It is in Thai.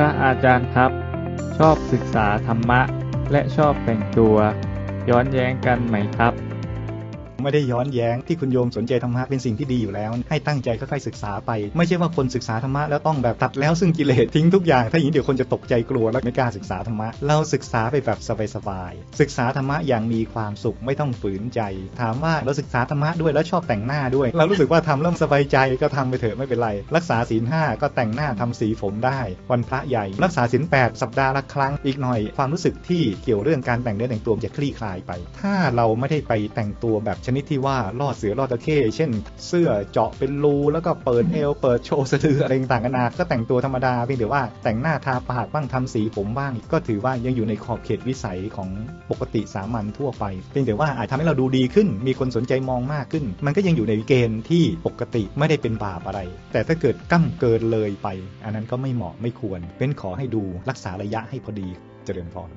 ระอาจารย์ครับ ชอบศึกษาธรรมะ และชอบแต่งตัว ย้อนแย้งกันไหมครับ ไม่ได้ย้อนแย้งที่คุณโยมสนใจธรรมะเป็นสิ่งที่ดีอยู่แล้ว ให้ตั้งใจค่อยๆศึกษาไป ไม่ใช่ว่าคนศึกษาธรรมะแล้วต้องแบบตัดแล้วซึ่งกิเลสทิ้งทุกอย่างถ้าอย่างนี้เดี๋ยวคนจะตกใจกลัวแล้วไม่กล้าศึกษาธรรมะเราศึกษาไปแบบสบายๆศึกษาธรรมะอย่างมีความสุขไม่ต้องฝืนใจ ถามว่าเราศึกษาธรรมะด้วยแล้วชอบแต่งหน้าด้วย เรารู้สึกว่าทำเริ่มสบายใจก็ทำไปเถอะไม่เป็นไร รักษาศีลห้าก็แต่งหน้าทำสีผมได้ วันพระใหญ่ รักษาศีลแปดสัปดาห์ละครั้งอีกหน่อย ความรู้สึกที่เกี่ยวเรื่องการแต่งเนื้อแต่งตัวจะคลี่คลายไป ถ้าเราไม่ได้ไปแต่งตัวแบบนิดที่ว่าล่อเสือล่อตะเข้เช่น เสื้อเจาะเป็นรูแล้วก็เปิดเอวเปิดโชว์สะดืออะไรต่างกันานาก็แต่งตัวธรรมดาเพียงแต่ว่าแต่งหน้าทาปากบ้างทำสีผมบ้าง ก็ถือว่ายังอยู่ในขอบเขตวิสัยของปกติสามัญทั่วไปเพียงแต่ว่าอาจทำให้เราดูดีขึ้น มีคนสนใจมองมากขึ้น มันก็ยังอยู่ในเกณฑ์ที่ปกติไม่ได้เป็นบาปอะไร แต่ถ้าเกิดกั้มเกินเลยไป อันนั้นก็ไม่เหมาะไม่ควร เป็นขอให้ดูรักษาระยะให้พอดีเจริญพร